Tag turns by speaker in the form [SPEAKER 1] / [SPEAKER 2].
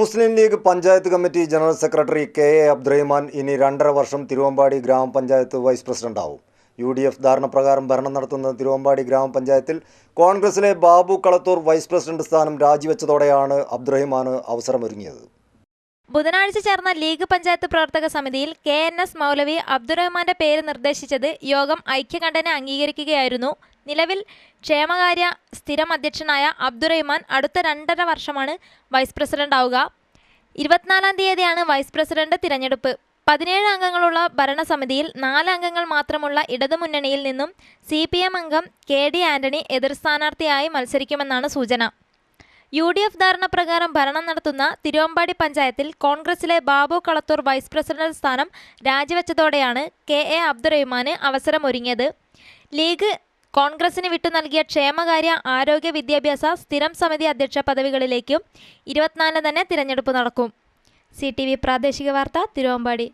[SPEAKER 1] Muslim League panchayat committee general secretary K A Abdurahiman ഇനി രണ്ടര വർഷം തിരുവമ്പാടി ഗ്രാമപഞ്ചായത്ത് വൈസ് പ്രസിഡന്റാവും. യു ഡി എഫ് ധാരണപ്രകാരം ഭരണം നടത്തുന്ന തിരുവമ്പാടി ഗ്രാമപഞ്ചായത്തിൽ. കോൺഗ്രസിലെ ബാബു കളത്തൂർ വൈസ് പ്രസിഡന്റ് സ്ഥാനം രാജിവെച്ചതോടെയാണ് അബ്ദുറഹിമാന് അവസരമൊരുങ്ങിയത്.
[SPEAKER 2] ബുധനാഴ്ച ചേർന്ന ലീഗ് പഞ്ചായത്ത് പ്രവർത്തക സമിതിയിൽ കെ എൻ എസ് മൗലവി അബ്ദുറഹ്മാന്റെ പേര് നിർദ്ദേശിച്ചത് യോഗം ഐക്യകണ്ഠനെ അംഗീകരിക്കുകയായിരുന്നു. നിലവിൽ ക്ഷേമകാര്യ സ്ഥിരം അധ്യക്ഷനായ അബ്ദുറഹ്മാൻ അടുത്ത രണ്ടര വർഷമാണ് വൈസ് പ്രസിഡന്റ് ആവുക. ഇരുപത്തിനാലാം തീയതിയാണ് വൈസ് പ്രസിഡന്റ് തിരഞ്ഞെടുപ്പ്. പതിനേഴ് അംഗങ്ങളുള്ള ഭരണസമിതിയിൽ നാല് അംഗങ്ങൾ മാത്രമുള്ള ഇടതുമുന്നണിയിൽ നിന്നും സി പി എം അംഗം കെ ഡി ആന്റണി എതിർ സ്ഥാനാർത്ഥിയായി മത്സരിക്കുമെന്നാണ് സൂചന. യു ഡി എഫ് ധാരണപ്രകാരം ഭരണം നടത്തുന്ന തിരുവമ്പാടി പഞ്ചായത്തിൽ കോൺഗ്രസിലെ ബാബു കളത്തൂർ വൈസ് പ്രസിഡന്റ് സ്ഥാനം രാജിവെച്ചതോടെയാണ് കെ എ അബ്ദുറഹ്മാന് അവസരമൊരുങ്ങിയത്. ലീഗ് കോൺഗ്രസിന് വിട്ടു നൽകിയ ക്ഷേമകാര്യ ആരോഗ്യ വിദ്യാഭ്യാസ സ്ഥിരം സമിതി അധ്യക്ഷ പദവികളിലേക്കും ഇരുപത്തിനാലിന് തന്നെ തിരഞ്ഞെടുപ്പ് നടക്കും. സി പ്രാദേശിക വാർത്ത തിരുവമ്പാടി.